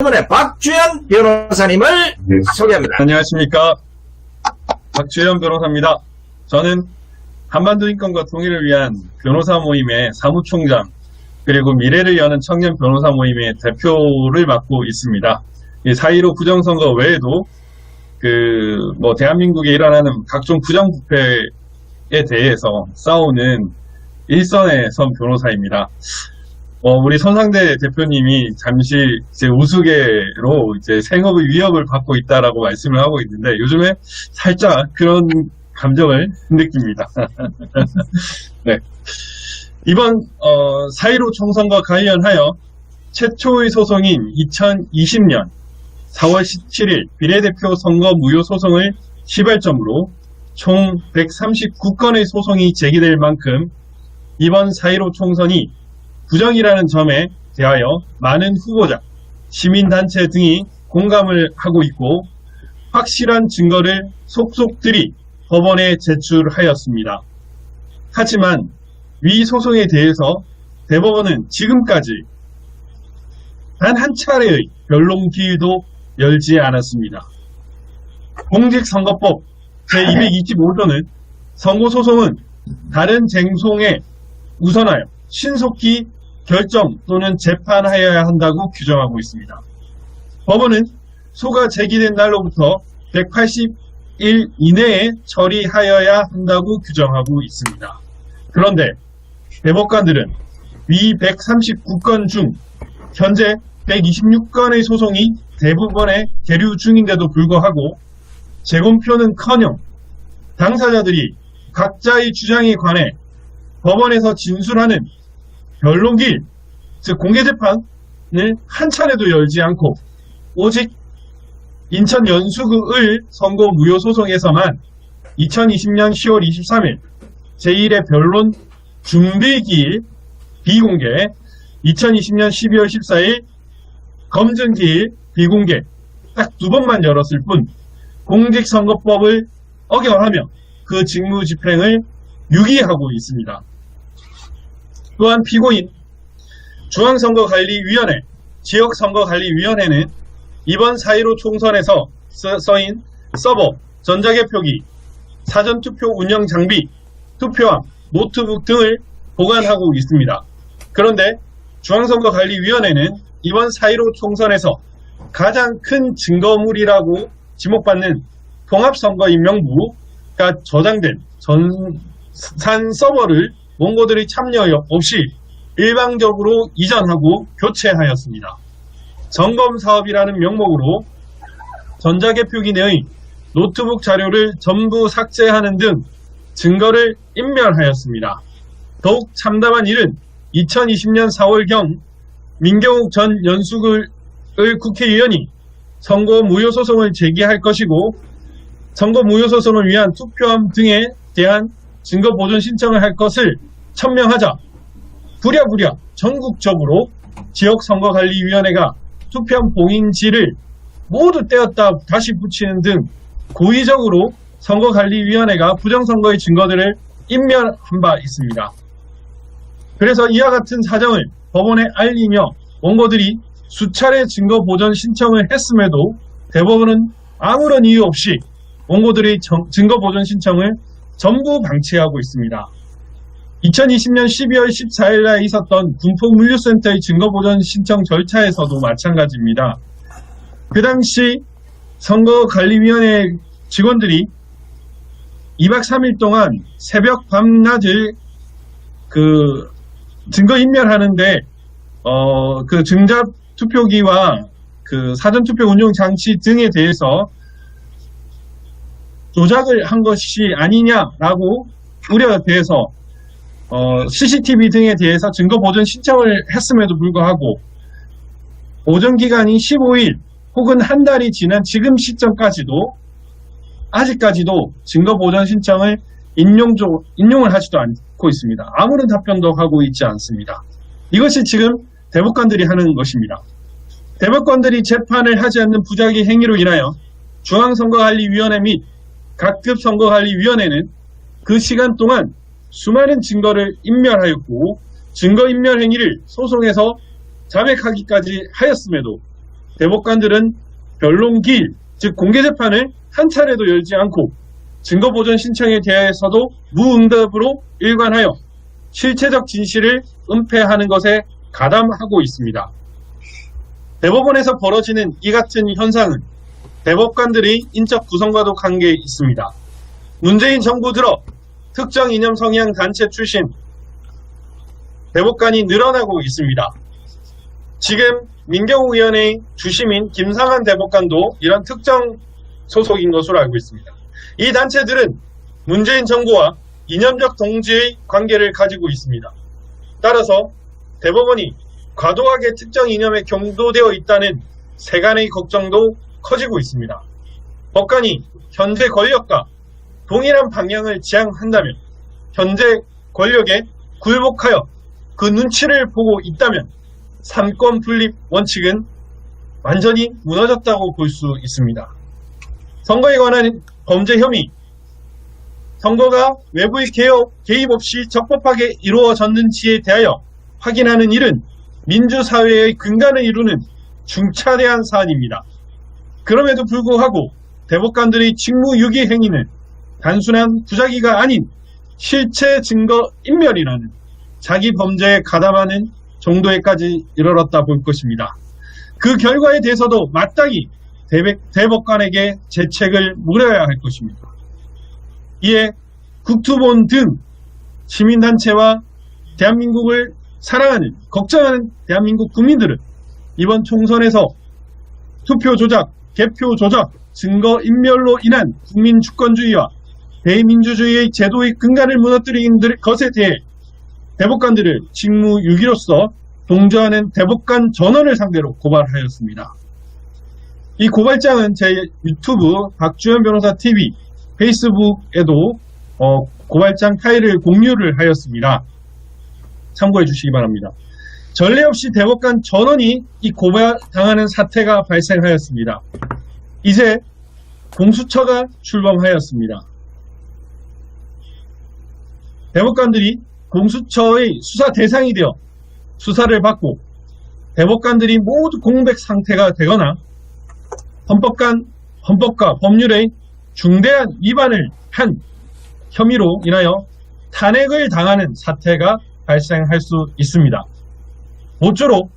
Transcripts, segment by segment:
이번에 박주현 변호사님을 소개합니다. 안녕하십니까. 박주현 변호사입니다. 저는 한반도 인권과 통일을 위한 변호사 모임의 사무총장, 그리고 미래를 여는 청년 변호사 모임의 대표를 맡고 있습니다. 이4.15 부정선거 외에도 그, 뭐, 대한민국에 일어나는 각종 부정부패에 대해서 싸우는 일선의 선 변호사입니다. 어, 우리 손상대 대표님이 잠시 이제 우스개로 이제 생업의 위협을 받고 있다라고 말씀을 하고 있는데 요즘에 살짝 그런 감정을 느낍니다. 네. 이번 어, 4.15 총선과 관련하여 최초의 소송인 2020년 4월 17일 비례대표 선거 무효 소송을 시발점으로 총 139건의 소송이 제기될 만큼 이번 4.15 총선이 부정이라는 점에 대하여 많은 후보자, 시민단체 등이 공감을 하고 있고 확실한 증거를 속속들이 법원에 제출하였습니다. 하지만 위 소송에 대해서 대법원은 지금까지 단 한 차례의 변론 기회도 열지 않았습니다. 공직선거법 제225조는 선거소송은 다른 쟁송에 우선하여 신속히 결정 또는 재판하여야 한다고 규정하고 있습니다. 법원은 소가 제기된 날로부터 180일 이내에 처리하여야 한다고 규정하고 있습니다. 그런데 대법관들은 위 139건 중 현재 126건의 소송이 대부분의 계류 중인데도 불구하고 재검표는커녕 당사자들이 각자의 주장에 관해 법원에서 진술하는 변론길, 즉 공개 재판을 한 차례도 열지 않고 오직 인천 연수구의 선고 무효 소송에서만 2020년 10월 23일 제1회 변론 준비기일 비공개, 2020년 12월 14일 검증기일 비공개 딱 두 번만 열었을 뿐 공직선거법을 어겨하며 그 직무 집행을 유기하고 있습니다. 또한 피고인 중앙선거관리위원회, 지역선거관리위원회는 이번 4.15 총선에서 써인 서버, 전자개표기, 사전투표 운영 장비, 투표함, 노트북 등을 보관하고 있습니다. 그런데 중앙선거관리위원회는 이번 4.15 총선에서 가장 큰 증거물이라고 지목받는 통합선거임명부가 저장된 전산 서버를 원고들의 참여 없이 일방적으로 이전하고 교체하였습니다. 점검 사업이라는 명목으로 전자개표기 내의 노트북 자료를 전부 삭제하는 등 증거를 인멸하였습니다. 더욱 참담한 일은 2020년 4월경 민경욱 전 연수글 국회의원이 선거 무효 소송을 제기할 것이고 선거 무효 소송을 위한 투표함 등에 대한 증거 보존 신청을 할 것을 천명하자 부랴부랴 전국적으로 지역선거관리위원회가 투표함 봉인지를 모두 떼었다 다시 붙이는 등 고의적으로 선거관리위원회가 부정선거의 증거들을 인멸한 바 있습니다. 그래서 이와 같은 사정을 법원에 알리며 원고들이 수차례 증거 보전 신청을 했음에도 대법원은 아무런 이유 없이 원고들의 증거 보전 신청을 전부 방치하고 있습니다. 2020년 12월 14일 날 있었던 군포물류센터의 증거보전 신청 절차에서도 마찬가지입니다. 그 당시 선거관리위원회 직원들이 2박 3일 동안 새벽 밤낮을 그 증거 인멸하는데 어 그 증자 투표기와 그 사전 투표 운용 장치 등에 대해서 조작을 한 것이 아니냐라고 우려에 대해서 어, CCTV 등에 대해서 증거 보존 신청을 했음에도 불구하고 보존 기간이 15일 혹은 한 달이 지난 지금 시점까지도 아직까지도 증거 보존 신청을 인용 인용을 하지도 않고 있습니다. 아무런 답변도 하고 있지 않습니다. 이것이 지금 대법관들이 하는 것입니다. 대법관들이 재판을 하지 않는 부작위 행위로 인하여 중앙선거관리위원회 및 각급 선거관리위원회는 그 시간 동안 수많은 증거를 인멸하였고 증거 인멸 행위를 소송에서 자백하기까지 하였음에도 대법관들은 변론기일, 즉 공개 재판을 한 차례도 열지 않고 증거보전 신청에 대해서도 무응답으로 일관하여 실체적 진실을 은폐하는 것에 가담하고 있습니다. 대법원에서 벌어지는 이 같은 현상은 대법관들의 인적 구성과도 관계 있습니다. 문재인 정부 들어 특정 이념 성향 단체 출신 대법관이 늘어나고 있습니다. 지금 민경우 의원의 주심인 김상한 대법관도 이런 특정 소속인 것으로 알고 있습니다. 이 단체들은 문재인 정부와 이념적 동지의 관계를 가지고 있습니다. 따라서 대법원이 과도하게 특정 이념에 경도되어 있다는 세간의 걱정도 커지고 있습니다. 법관이 현재 권력과 동일한 방향을 지향한다면 현재 권력에 굴복하여 그 눈치를 보고 있다면 삼권 분립 원칙은 완전히 무너졌다고 볼 수 있습니다. 선거에 관한 범죄 혐의, 선거가 외부의 개업, 개입 없이 적법하게 이루어졌는지에 대하여 확인하는 일은 민주사회의 근간을 이루는 중차대한 사안입니다. 그럼에도 불구하고 대법관들의 직무유기 행위는 단순한 부작위가 아닌 실체 증거 인멸이라는 자기 범죄에 가담하는 정도에까지 이르렀다 볼 것입니다. 그 결과에 대해서도 마땅히 대법관에게 재책을 물어야 할 것입니다. 이에 국투본 등 시민단체와 대한민국을 사랑하는, 걱정하는 대한민국 국민들은 이번 총선에서 투표 조작, 개표 조작, 증거 인멸로 인한 국민 주권주의와 대민주주의의 제도의 근간을 무너뜨린 것에 대해 대법관들을 직무 유기로서 동조하는 대법관 전원을 상대로 고발하였습니다. 이 고발장은 제 유튜브 박주현 변호사 TV, 페이스북에도 어, 고발장 파일을 공유를 하였습니다. 참고해 주시기 바랍니다. 전례 없이 대법관 전원이 이 고발당하는 사태가 발생하였습니다. 이제 공수처가 출범하였습니다. 대법관들이 공수처의 수사 대상이 되어 수사를 받고 대법관들이 모두 공백 상태가 되거나 헌법관, 헌법과 법률의 중대한 위반을 한 혐의로 인하여 탄핵을 당하는 사태가 발생할 수 있습니다. 모쪼록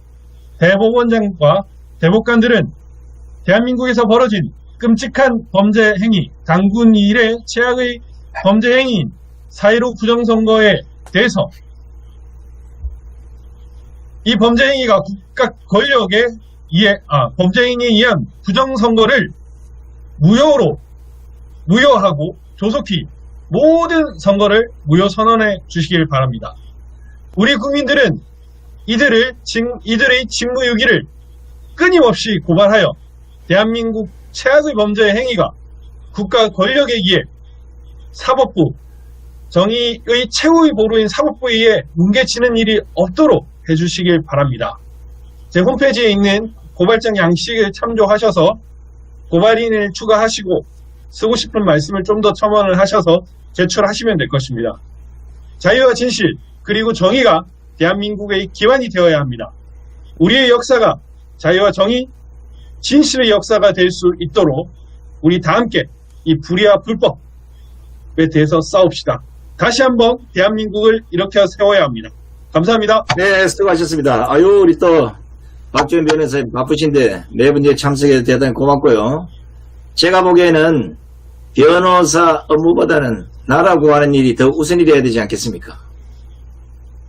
대법원장과 대법관들은 대한민국에서 벌어진 끔찍한 범죄 행위, 당군 일의 최악의 범죄 행위인 4.15 부정선거에 대해서 이 범죄 행위가 국가 권력에 의해, 아, 범죄 행위에 의한 부정선거를 무효로, 무효하고 조속히 모든 선거를 무효 선언해 주시길 바랍니다. 우리 국민들은 이들을, 직- 이들의 직무유기를 끊임없이 고발하여 대한민국 최악의 범죄 행위가 국가 권력에 의해 사법부, 정의의 최후의 보루인 사법부에 의해 뭉개지는 일이 없도록 해주시길 바랍니다. 제 홈페이지에 있는 고발장 양식을 참조하셔서 고발인을 추가하시고 쓰고 싶은 말씀을 좀 더 첨언을 하셔서 제출하시면 될 것입니다. 자유와 진실 그리고 정의가 대한민국의 기반이 되어야 합니다. 우리의 역사가 자유와 정의, 진실의 역사가 될 수 있도록 우리 다 함께 이 불의와 불법에 대해서 싸웁시다. 다시 한번 대한민국을 일으켜 세워야 합니다. 감사합니다. 네, 수고하셨습니다. 아유, 우리 또 박주현 변호사님 바쁘신데 매번 이제 참석해서 대단히 고맙고요. 제가 보기에는 변호사 업무보다는 나라 구하는 일이 더 우선이 돼야 되지 않겠습니까?